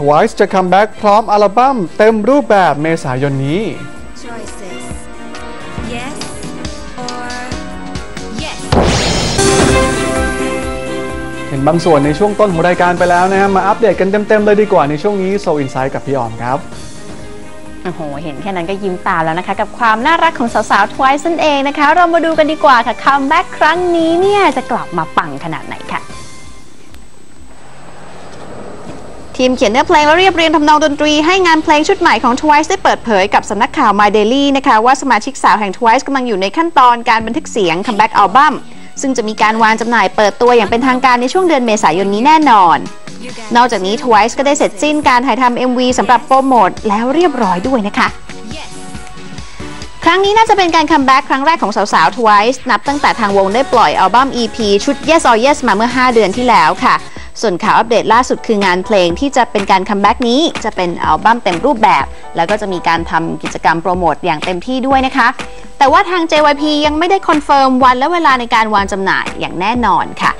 Twice จะคัมแบ็กพร้อมอัลบั้มเต็มรูปแบบเมษายนนี้ Choices. Yes or yes. เห็นบางส่วนในช่วงต้นของรายการไปแล้วนะฮะมาอัปเดตกันเต็มๆเลยดีกว่าในช่วงนี้ So Insight กับพี่ออมครับโอ้โห เห็นแค่นั้นก็ยิ้มตามแล้วนะคะ กับความน่ารักของสาวๆ Twice นั่นเองนะคะ เรามาดูกันดีกว่าค่ะคัมแบ็กครั้งนี้เนี่ยจะกลับมาปังขนาดไหนค่ะ ทีมเขียนเนื้อเพลงและเรียบเรียงทำนองดนตรีให้งานเพลงชุดใหม่ของ Twice ได้เปิดเผยกับสำนักข่าว My Daily นะคะว่าสมาชิกสาวแห่ง Twice กำลังอยู่ในขั้นตอนการบันทึกเสียงคัมแบ็กอัลบั้มซึ่งจะมีการวางจำหน่ายเปิดตัวอย่างเป็นทางการในช่วงเดือนเมษายนนี้แน่นอน นอกจากนี้ Twice ก็ได้เสร็จสิ้นการถ่ายทำ MV สำหรับโปรโมทแล้วเรียบร้อยด้วยนะคะครั้งนี้น่าจะเป็นการคัมแบ็กครั้งแรกของสาวๆ Twice นับตั้งแต่ทางวงได้ปล่อยอัลบั้ม EP ชุด Yes or Yes มาเมื่อ 5 เดือนที่แล้วค่ะ ส่วนข่าวอัปเดตล่าสุดคืองานเพลงที่จะเป็นการคัมแบ็กนี้จะเป็นอัลบั้มเต็มรูปแบบ แล้วก็จะมีการทำกิจกรรมโปรโมทอย่างเต็มที่ด้วยนะคะ แต่ว่าทาง JYP ยังไม่ได้คอนเฟิร์มวันและเวลาในการวางจำหน่ายอย่างแน่นอนค่ะ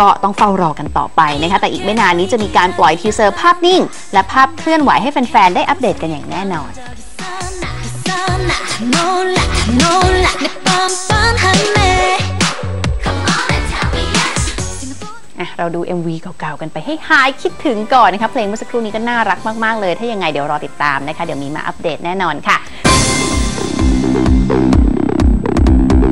ก็ต้องเฝ้ารอกันต่อไปนะคะ แต่อีกไม่นานนี้จะมีการปล่อยทีเซอร์ภาพนิ่ง และภาพเคลื่อนไหวให้แฟนๆได้อัปเดตกันอย่างแน่นอน เราดู MV เก่าๆกันไปให้หายคิดถึงก่อนนะคะเพลงเมื่อสักครู่นี้ก็น่ารักมากๆเลย ถ้ายังไงเดี๋ยวรอติดตามนะคะ เดี๋ยวมีมาอัปเดตแน่นอนค่ะ